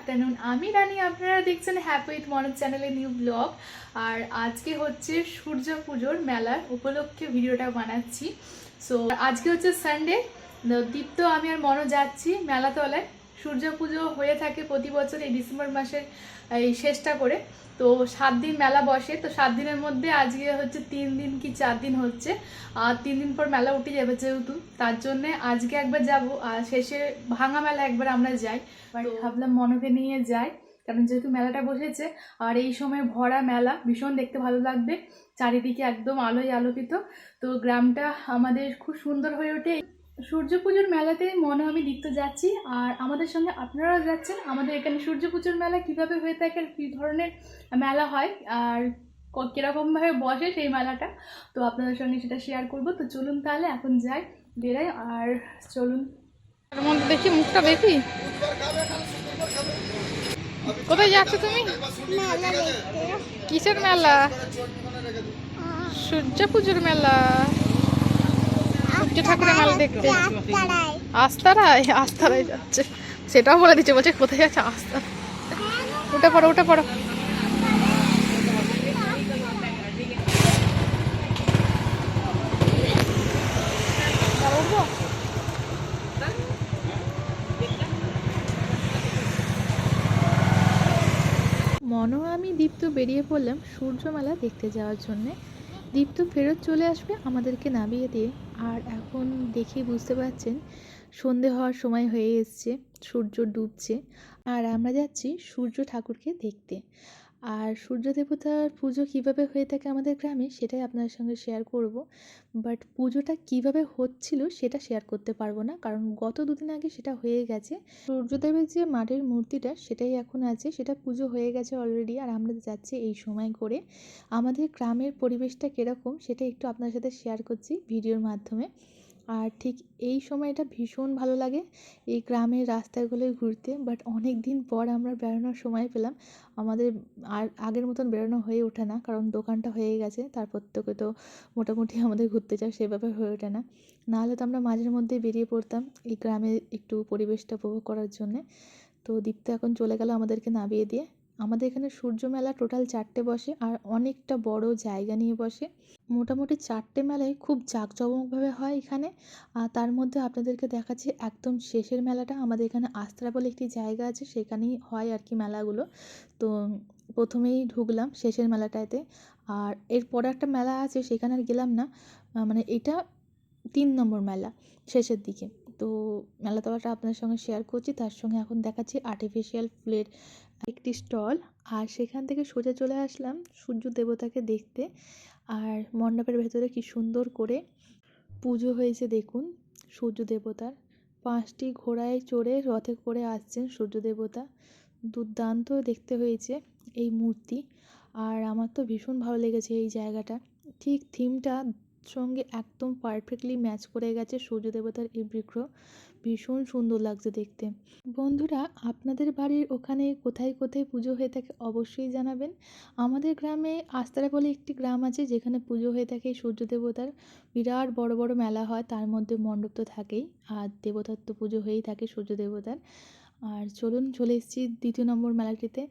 Afternoon আমি রানি, আপনারা দেখছেন হ্যাপি উইথ মনোজ চ্যানেলে নিউ ব্লগ আর আজকে হচ্ছে সূর্য পুজোর মেলার উপলক্ষে ভিডিওটা বানাচ্ছি। সো আজকে হচ্ছে সানডে দীপ্ত, আমি আর মনো যাচ্ছি মেলাতলায়। সূর্য পুজো হয়ে থাকে প্রতি বছর এই ডিসেম্বর মাসের এই শেষটা করে। তো সাত দিন মেলা বসে তো সাত দিনের মধ্যে আজকে হচ্ছে তিন দিন কি চার দিন হচ্ছে আর তিন দিন পর মেলা উঠে যাবে যেহেতু। তার জন্য আজকে একবার যাব আর শেষে ভাঙা মেলা একবার আমরা যাই। ভাবলাম মনকে নিয়ে যাই কারণ যেহেতু মেলাটা বসেছে আর এই সময় ভরা মেলা ভীষণ দেখতে ভালো লাগবে চারিদিকে একদম আলোয় আলোকিত। তো গ্রামটা আমাদের খুব সুন্দর হয়ে ওঠে। সূর্য পুজোর মেলাতে মনে আমি দীপ্ত যাচ্ছি। আর আমাদের সঙ্গে আপনারাও যাচ্ছেন। আমাদের এখানে সূর্য পুজোর মেলা কীভাবে হয়ে থাকে আর কী ধরনের মেলা হয় আর কিরকমভাবে বসে সেই মেলাটা তো আপনাদের সঙ্গে সেটা শেয়ার করব। তো চলুন তাহলে এখন যাই বেরাই। আর চলুন। তার মধ্যে দেখি মুখটা দেখি। কোথায় যাচ্ছ তুমি? কিসের মেলা? সূর্য পুজোর মেলা। সূর্য ঠাকুরের মেলা দেখতে। আস্তারায়। আস্তারায়? যাচ্ছে। সেটাও বলে দিচ্ছে বলছে কোথায় যাচ্ছে আস্তা উঠে পড়ো উঠে পড়ো। মনো আমি দীপ্ত বেরিয়ে পড়লাম সূর্য মেলা দেখতে যাওয়ার জন্যে। দীপ্ত ফেরত চলে আসবে আমাদেরকে নামিয়ে দিয়ে। আর এখন দেখে বুঝতে পারছেন, সন্ধে হওয়ার সময় হয়ে এসছে, সূর্য ডুবছে। আর আমরা যাচ্ছি সূর্য ঠাকুরকে দেখতে। আর সূর্য দেবতার পুজো কীভাবে হয়ে থাকে আমাদের গ্রামে সেটাই আপনাদের সঙ্গে শেয়ার করব। বাট পুজোটা কীভাবে হচ্ছিল সেটা শেয়ার করতে পারব না, কারণ গত দুদিন আগে সেটা হয়ে গেছে। সূর্যদেবের যে মাটির মূর্তিটা সেটাই এখন আছে, সেটা পুজো হয়ে গেছে অলরেডি আর আমরা যাচ্ছি এই সময় করে। আমাদের গ্রামের পরিবেশটা কীরকম সেটা একটু আপনার সাথে শেয়ার করছি ভিডিওর মাধ্যমে। আর ঠিক এই সময়টা ভীষণ ভালো লাগে এই গ্রামের রাস্তাগুলোয় ঘুরতে। বাট অনেক দিন পর আমরা বেরোনোর সময় পেলাম। আমাদের আর আগের মতন বেরোনো হয়ে ওঠে না, কারণ দোকানটা হয়ে গেছে। তারপর থেকে তো মোটামুটি আমাদের ঘুরতে যাওয়া সেভাবে হয়ে ওঠে না। নাহলে তো আমরা মাঝের মধ্যে বেরিয়ে পড়তাম এই গ্রামে একটু পরিবেশটা উপভোগ করার জন্যে। তো দীপ্ত এখন চলে গেল আমাদেরকে নামিয়ে দিয়ে। আমাদের এখানে সূর্য মেলা টোটাল চারটে বসে আর অনেকটা বড় জায়গা নিয়ে বসে। মোটামুটি চারটে মেলায় খুব জাঁকজমকভাবে হয় এখানে। আর তার মধ্যে আপনাদেরকে দেখাচ্ছি একদম শেষের মেলাটা। আমাদের এখানে আস্ত্রা বলে একটি জায়গা আছে, সেখানেই হয় আর কি মেলাগুলো। তো প্রথমেই ঢুকলাম শেষের মেলাটাতে। আর এরপরে একটা মেলা আছে, সেখানে আর গেলাম না। মানে এটা তিন নম্বর মেলা শেষের দিকে। তো মেলাতলাটা আপনার সঙ্গে শেয়ার করছি, তার সঙ্গে এখন দেখাচ্ছি আর্টিফিশিয়াল ফুলের একটি স্টল আর সেখান থেকে সোজা চলে আসলাম সূর্য দেবতাকে দেখতে। আর মণ্ডপের ভেতরে কি সুন্দর করে পুজো হয়েছে দেখুন সূর্য দেবতার। পাঁচটি ঘোড়ায় চড়ে রথে করে আসছেন সূর্য দেবতা। দুর্দান্ত দেখতে হয়েছে এই মূর্তি। আর আমার তো ভীষণ ভালো লেগেছে এই জায়গাটা। ঠিক থিমটা সঙ্গে একদম পারফেক্টলি ম্যাচ করে গেছে সূর্য দেবতার এই বিগ্রহ। ভীষণ সুন্দর লাগছে দেখতে। বন্ধুরা, আপনাদের বাড়ির ওখানে কোথায় কোথায় পুজো হয়ে থাকে অবশ্যই জানাবেন। আমাদের গ্রামে আস্তারা বলে একটি গ্রাম আছে যেখানে পুজো হয়ে থাকে সূর্য দেবতার। বিরাট বড় বড় মেলা হয়, তার মধ্যে মণ্ডপ তো থাকেই, আর দেবতার তো পুজো হয়েই থাকে সূর্য দেবতার। আর চলুন, চলে এসেছি দ্বিতীয় নম্বর মেলাটিতে।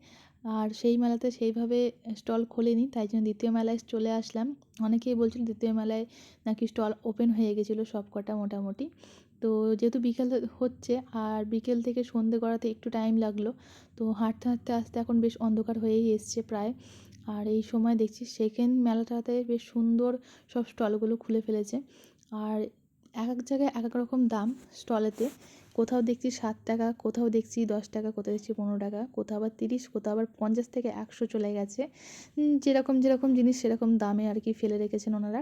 আর সেই মেলাতে সেইভাবে স্টল খোলেনি, তাই জন্য দ্বিতীয় মেলায় চলে আসলাম। অনেকেই বলছিল দ্বিতীয় মেলায় নাকি স্টল ওপেন হয়ে গেছিল সব কটা মোটামুটি। তো যেহেতু বিকেল হচ্ছে আর বিকেল থেকে সন্ধে করাতে একটু টাইম লাগল, তো হাঁটতে হাঁটতে আসতে এখন বেশ অন্ধকার হয়েই এসছে প্রায়। আর এই সময় দেখছি সেকেন্ড মেলাটাতে বেশ সুন্দর সব স্টলগুলো খুলে ফেলেছে। আর এক এক জায়গায় এক এক রকম দাম স্টলেতে কোথাও দেখছি সাত টাকা, কোথাও দেখছি দশ টাকা, কোথাও দেখছি পনেরো টাকা, কোথাও আবার তিরিশ, কোথাও আবার পঞ্চাশ থেকে একশো চলে গেছে। যেরকম যেরকম জিনিস সেরকম দামে আর কি ফেলে রেখেছেন ওনারা।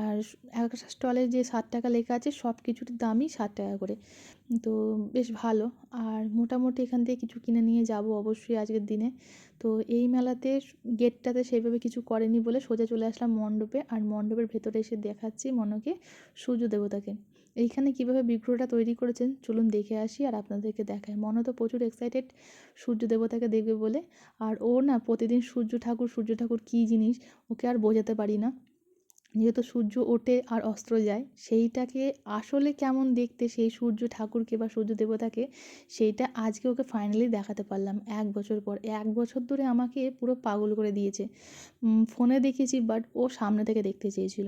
আর এক একটা স্টলে যে ষাট টাকা লেখা আছে, সব কিছুর দামই ষাট টাকা করে। তো বেশ ভালো। আর মোটামুটি এখান থেকে কিছু কিনে নিয়ে যাব অবশ্যই আজকের দিনে। তো এই মেলাতে গেটটাতে সেইভাবে কিছু করেনি বলে সোজা চলে আসলাম মণ্ডপে। আর মণ্ডপের ভেতরে এসে দেখাচ্ছি মনকে সূর্য দেবতাকে। এইখানে কীভাবে বিগ্রহটা তৈরি করেছেন, চলুন দেখে আসি আর আপনাদেরকে দেখায় মনে তো প্রচুর এক্সাইটেড সূর্য দেবতাকে দেখবে বলে। আর ও না প্রতিদিন সূর্য ঠাকুর সূর্য ঠাকুর কী জিনিস, ওকে আর বোঝাতে পারি না। যেহেতু সূর্য ওঠে আর অস্ত্র যায়, সেইটাকে আসলে কেমন দেখতে সেই সূর্য ঠাকুরকে বা সূর্য দেবতাকে, সেইটা আজকে ওকে ফাইনালি দেখাতে পারলাম এক বছর পর। এক বছর ধরে আমাকে পুরো পাগল করে দিয়েছে। ফোনে দেখেছি বাট ও সামনে থেকে দেখতে চেয়েছিল।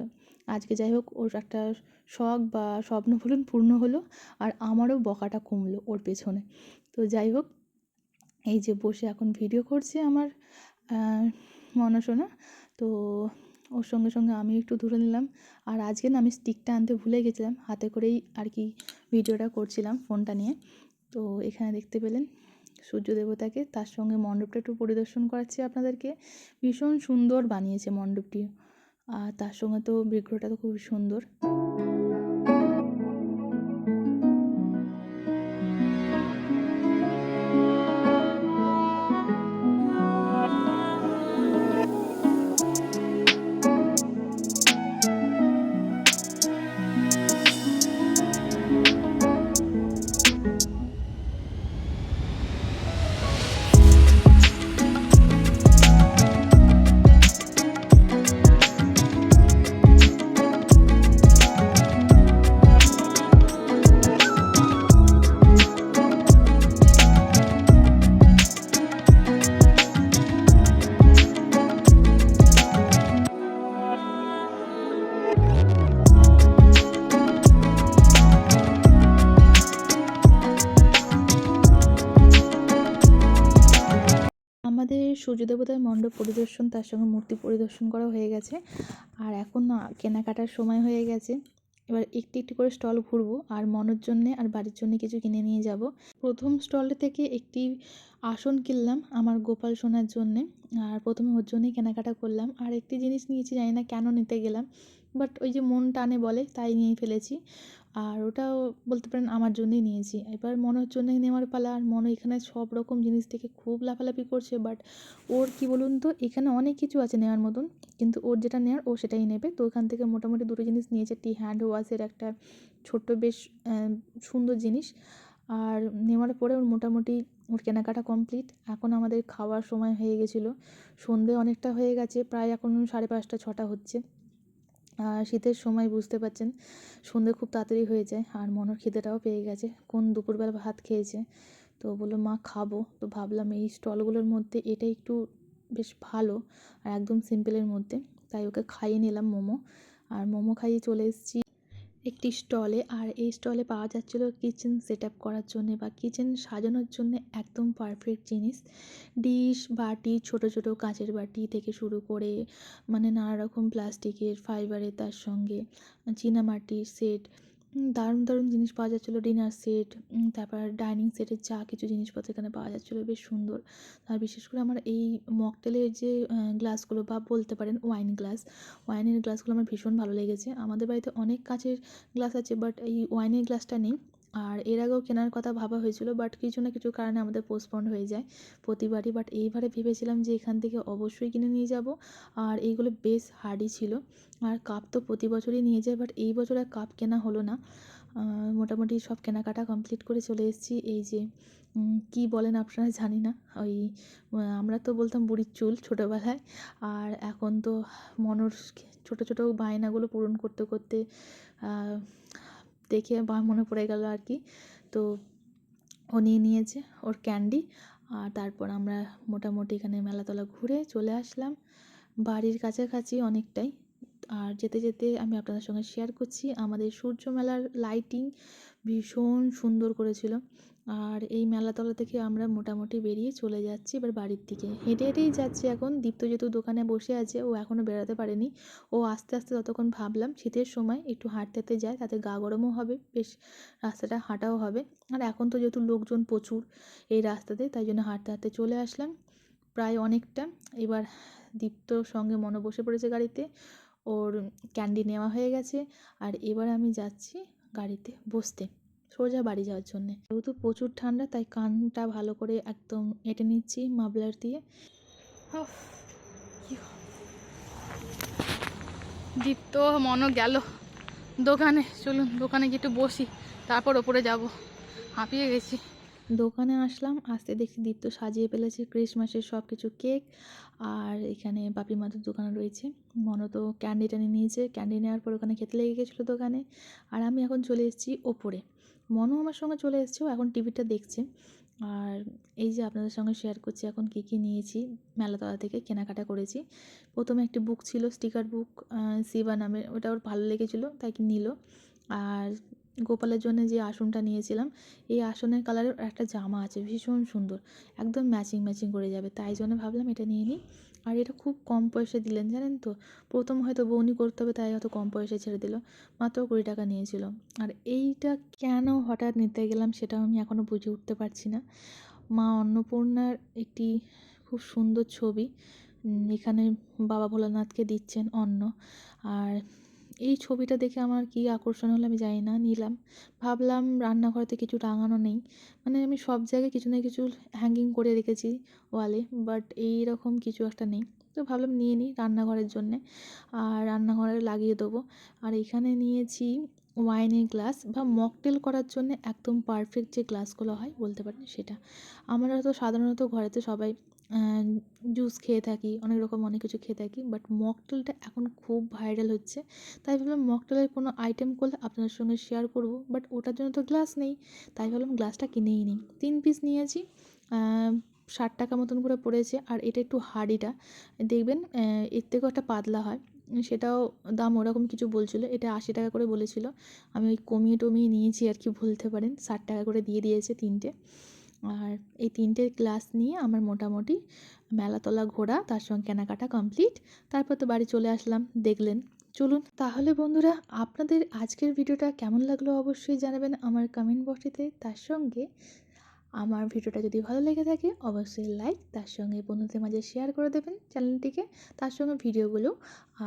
আজকে যাই হোক, ওর একটা শখ বা স্বপ্ন বলুন, পূর্ণ হলো আর আমারও বকাটা কমলো ওর পেছনে। তো যাই হোক, এই যে বসে এখন ভিডিও করছে আমার মনসোনা, তো ওর সঙ্গে সঙ্গে আমি একটু ধরে নিলাম। আর আজকে না আমি স্টিকটা আনতে ভুলে গেছিলাম, হাতে করেই আর কি ভিডিওটা করছিলাম ফোনটা নিয়ে। তো এখানে দেখতে পেলেন সূর্য দেবতাকে, তার সঙ্গে মণ্ডপটা একটু পরিদর্শন করাচ্ছি আপনাদেরকে। ভীষণ সুন্দর বানিয়েছে মণ্ডপটি। আর তার সঙ্গে তো বিগ্রহটা তো খুবই সুন্দর। আমাদের সূর্য দেবতার মণ্ডপ পরিদর্শন, তার সঙ্গে মূর্তি পরিদর্শন করা হয়ে গেছে। আর এখন কেনাকাটার সময় হয়ে গেছে। এবার একটি একটি করে স্টল ঘুরবো, আর মনের জন্যে আর বাড়ির জন্য কিছু কিনে নিয়ে যাব। প্রথম স্টলে থেকে একটি আসন কিনলাম আমার গোপাল সোনার জন্যে, আর প্রথমে ওর জন্যই কেনাকাটা করলাম। আর একটি জিনিস নিয়েছি, জানি না কেন নিতে গেলাম বাট ওই যে মন টানে বলে, তাই নিয়ে ফেলেছি। আর ওটাও বলতে পারেন আমার জন্যই নিয়েছি। এবার মনে মনোর জন্যই নেওয়ার পালা, আর মনো এখানে সব রকম জিনিস থেকে খুব লাফালাফি করছে বাট ওর কি বলুন তো, এখানে অনেক কিছু আছে নেওয়ার মতন, কিন্তু ওর যেটা নেওয়ার ও সেটাই নেবে। তো ওখান থেকে মোটামুটি দুটো জিনিস নিয়েছে একটি হ্যান্ড ওয়াশের একটা ছোট্ট বেশ সুন্দর জিনিস। আর নেওয়ার পরে ওর মোটামুটি ওর কেনাকাটা কমপ্লিট এখন আমাদের খাওয়ার সময় হয়ে গেছিল, সন্ধে অনেকটা হয়ে গেছে, প্রায় এখন সাড়ে পাঁচটা, ছটা হচ্ছে। আর শীতের সময় বুঝতে পারছেন, সন্ধে খুব তাড়াতাড়ি হয়ে যায় আর মনের খিদেটাও পেয়ে গেছে। কোন দুপুরবেলা ভাত খেয়েছে? তো বলল, মা, খাব। তো ভাবলাম এই স্টলগুলোর মধ্যে এটা একটু বেশ ভালো আর একদম সিম্পলের মধ্যে। তাই ওকে খাইয়ে নিলাম মোমো। আর মোমো খাইয়ে চলে এসেছি একটি স্টলে আর এই স্টলে পাওয়া যাচ্ছিল কিচেন সেট আপ করার জন্যে বা কিচেন সাজানোর জন্য একদম পারফেক্ট জিনিস। ডিশ, বাটি, ছোট ছোট কাঁচের বাটি থেকে শুরু করে মানে নানা রকম প্লাস্টিকের ফাইবারের তার সঙ্গে চীনামাটির সেট দারুণ দারুণ জিনিস পাওয়া যাচ্ছিল। ডিনার সেট তারপর ডাইনিং সেটের যা কিছু জিনিসপত্র এখানে পাওয়া যাচ্ছিল, বেশ সুন্দর। আর বিশেষ করে আমার এই মকটেলের যে গ্লাসগুলো বা বলতে পারেন ওয়াইন গ্লাস ওয়াইনের গ্লাসগুলো আমার ভীষণ ভালো লেগেছে। আমাদের বাড়িতে অনেক কাঁচের গ্লাস আছে বাট এই ওয়াইনের গ্লাসটা নেই। আর এর আগেও কেনার কথা ভাবা হয়েছিল বাট কিছু না কিছু কারণে আমাদের পোস্টপন্ড হয়ে যায়। প্রতিবারই বাট এইবারে ভেবেছিলাম যে এখান থেকে অবশ্যই কিনে নিয়ে যাব, আর এইগুলো বেশ হার্ডি ছিল। আর কাপ তো প্রতি বছরই নিয়ে যায় বাট এই বছর আর কাপ কেনা হলো না। মোটামুটি সব কেনাকাটা কমপ্লিট করে চলে এসেছি। এই যে কী বলেন আপনারা জানি না। ওই আমরা তো বলতাম বুড়ির চুল ছোটোবেলায়, আর এখন তো মনোর ছোটো ছোটো বায়নাগুলো পূরণ করতে করতে দেখে আমার মনে পড়ে গেল আর কি। তো ও নিয়ে নিয়েছে ওর ক্যান্ডি। আর তারপর আমরা মোটামুটি এখানে মেলাতলা ঘুরে চলে আসলাম। বাড়ির কাছাকাছি অনেকটাই। আর যেতে যেতে আমি আপনাদের সঙ্গে শেয়ার করছি, আমাদের সূর্য মেলার লাইটিং ভীষণ সুন্দর করেছিল। আর এই মেলাতলা থেকে আমরা মোটামুটি বেরিয়ে চলে যাচ্ছি এবার বাড়ির দিকে। হেঁটে হেঁটেই যাচ্ছি এখন। দীপ্ত যেহেতু দোকানে বসে আছে, ও এখনও বেরোতে পারেনি। ও আস্তে আস্তে ততক্ষণ ভাবলাম শীতের সময় একটু হাঁটতে হাঁটতে যায় তাতে গা গরমও হবে, বেশ রাস্তাটা হাঁটাও হবে। আর এখন তো যেহেতু লোকজন প্রচুর এই রাস্তাতে, তাই জন্য হাঁটতে হাঁটতে চলে আসলাম। প্রায় অনেকটা। এবার দীপ্তর সঙ্গে মনে বসে পড়েছে গাড়িতে। ওর ক্যান্ডি নেওয়া হয়ে গেছে। আর এবার আমি যাচ্ছি গাড়িতে বসতে, সোজা বাড়ি যাওয়ার জন্যে। যেহেতু প্রচুর ঠান্ডা, তাই কানটা ভালো করে একদম এঁটে নিচ্ছি মাফলার দিয়ে। দীপ্ত, মনও গেল। দোকানে, চলুন, দোকানে গিয়ে একটু বসি, তারপর ওপরে যাব। হাঁপিয়ে গেছি। দোকানে আসলাম, আসতে দেখি দীপ্ত সাজিয়ে ফেলেছে ক্রিসমাসের সব কিছু কেক আর এখানে বাপি মাদের দোকান রয়েছে। মনে তো ক্যান্ডি টানি নিয়েছে, ক্যান্ডি নেওয়ার পর ওখানে খেতে লেগে গেছিল দোকানে। আর আমি এখন চলে এসেছি ওপরে। মনও আমার সঙ্গে চলে এসছে এখন টিভিটা দেখছে। আর এই যে আপনাদের সঙ্গে শেয়ার করছি, এখন কী কী নিয়েছি, মেলাতলা থেকে কেনাকাটা করেছি। প্রথমে একটি বুক ছিল স্টিকার বুক শিবা নামের ওটা ওর ভালো লেগেছিলো, তাই কি নিল। আর গোপালের জন্য যে আসনটা নিয়েছিলাম, এই আসনের কালারের একটা জামা আছে, ভীষণ সুন্দর, একদম ম্যাচিং ম্যাচিং করে যাবে, তাই জন্য ভাবলাম এটা নিয়ে নিই। আর এটা খুব কম পয়সা দিলেন, জানেন তো? প্রথম হয়তো বৌনি করতে হবে, তাই হয়তো কম পয়সায় ছেড়ে দিল, মাত্র কুড়ি টাকা নিয়েছিল। আর এইটা কেন হঠাৎ নিতে গেলাম সেটাও আমি এখনও বুঝে উঠতে পারছি না। মা অন্নপূর্ণার একটি খুব সুন্দর ছবি এখানে বাবা ভোলানাথকে দিচ্ছেন অন্ন, আর এই ছবিটা দেখে আমার কি আকর্ষণ হলো আমি জানি না, নিলাম। ভাবলাম রান্নাঘরেতে কিছু টাঙানো নেই। মানে আমি সব জায়গায় কিছু না কিছু হ্যাঙ্গিং করে রেখেছি ওয়ালে বাট এই রকম কিছু একটা নেই। তো ভাবলাম নিয়ে নিই রান্নাঘরের জন্যে, আর রান্নাঘরে লাগিয়ে দেবো। আর এখানে নিয়েছি ওয়াইনের গ্লাস বা মকটেল করার জন্য একদম পারফেক্ট যে গ্লাসগুলো হয়, বলতে পারেন সেটা। আমরা তো সাধারণত ঘরেতে সবাই জুস খেয়ে থাকি, অনেক রকম অনেক কিছু খেয়ে থাকি, বাট মকটেলটা এখন খুব ভাইরাল হচ্ছে। তাই ভাবলাম মকটেলের কোনো আইটেম করলে আপনাদের সঙ্গে শেয়ার করব, বাট ওটার জন্য তো গ্লাস নেই, তাই ভাবলাম গ্লাসটা কিনেই নিই। তিন পিস নিয়েছি ষাট টাকা মতন করে পড়েছে, আর এটা একটু হার্ডিটা দেখবেন এর থেকেও একটা পাতলা হয়, সেটাও দাম ওরকম কিছু বলছিল, এটা আশি টাকা করে বলেছিল। আমি ওই কমিয়ে টমিয়ে নিয়েছি আর কি বলতে পারেন, ষাট টাকা করে দিয়ে দিয়েছে তিনটে। আর এই তিনটে ক্লাস নিয়ে আমার মোটামুটি মেলাতলা ঘোরা, তার সঙ্গে কেনাকাটা কমপ্লিট তারপর তো বাড়ি চলে আসলাম, দেখলেন। চলুন তাহলে বন্ধুরা, আপনাদের আজকের ভিডিওটা কেমন লাগল অবশ্যই জানাবেন আমার কমেন্ট বক্সটিতে তার সঙ্গে আমার ভিডিওটা যদি ভালো লেগে থাকে, অবশ্যই লাইক তার সঙ্গে বন্ধুদের মাঝে শেয়ার করে দেবেন চ্যানেলটিকে তার সঙ্গে ভিডিওগুলো।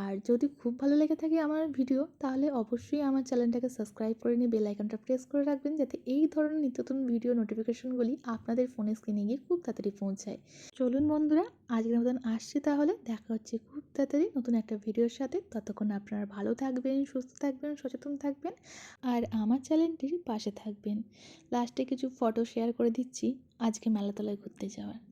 আর যদি খুব ভালো লেগে থাকে আমার ভিডিও তাহলে অবশ্যই আমার চ্যানেলটাকে সাবস্ক্রাইব করে নিয়ে বেল আইকনটা প্রেস করে রাখবেন, যাতে এই ধরনের নিত্য নতুন ভিডিও নোটিফিকেশনগুলি আপনাদের ফোনে স্ক্রিনে গিয়ে খুব তাড়াতাড়ি পৌঁছায়। চলুন বন্ধুরা, আজকের মতন আসছি তাহলে, দেখা হচ্ছে খুব তাড়াতাড়ি নতুন একটা ভিডিওর সাথে। ততক্ষণ আপনারা ভালো থাকবেন, সুস্থ থাকবেন, সচেতন থাকবেন, আর আমার চ্যানেলটির পাশে থাকবেন। লাস্টে কিছু ফটো শেয়ার দিচ্ছি। আজকে মেলাতলায় ঘুরতে যাওয়ার।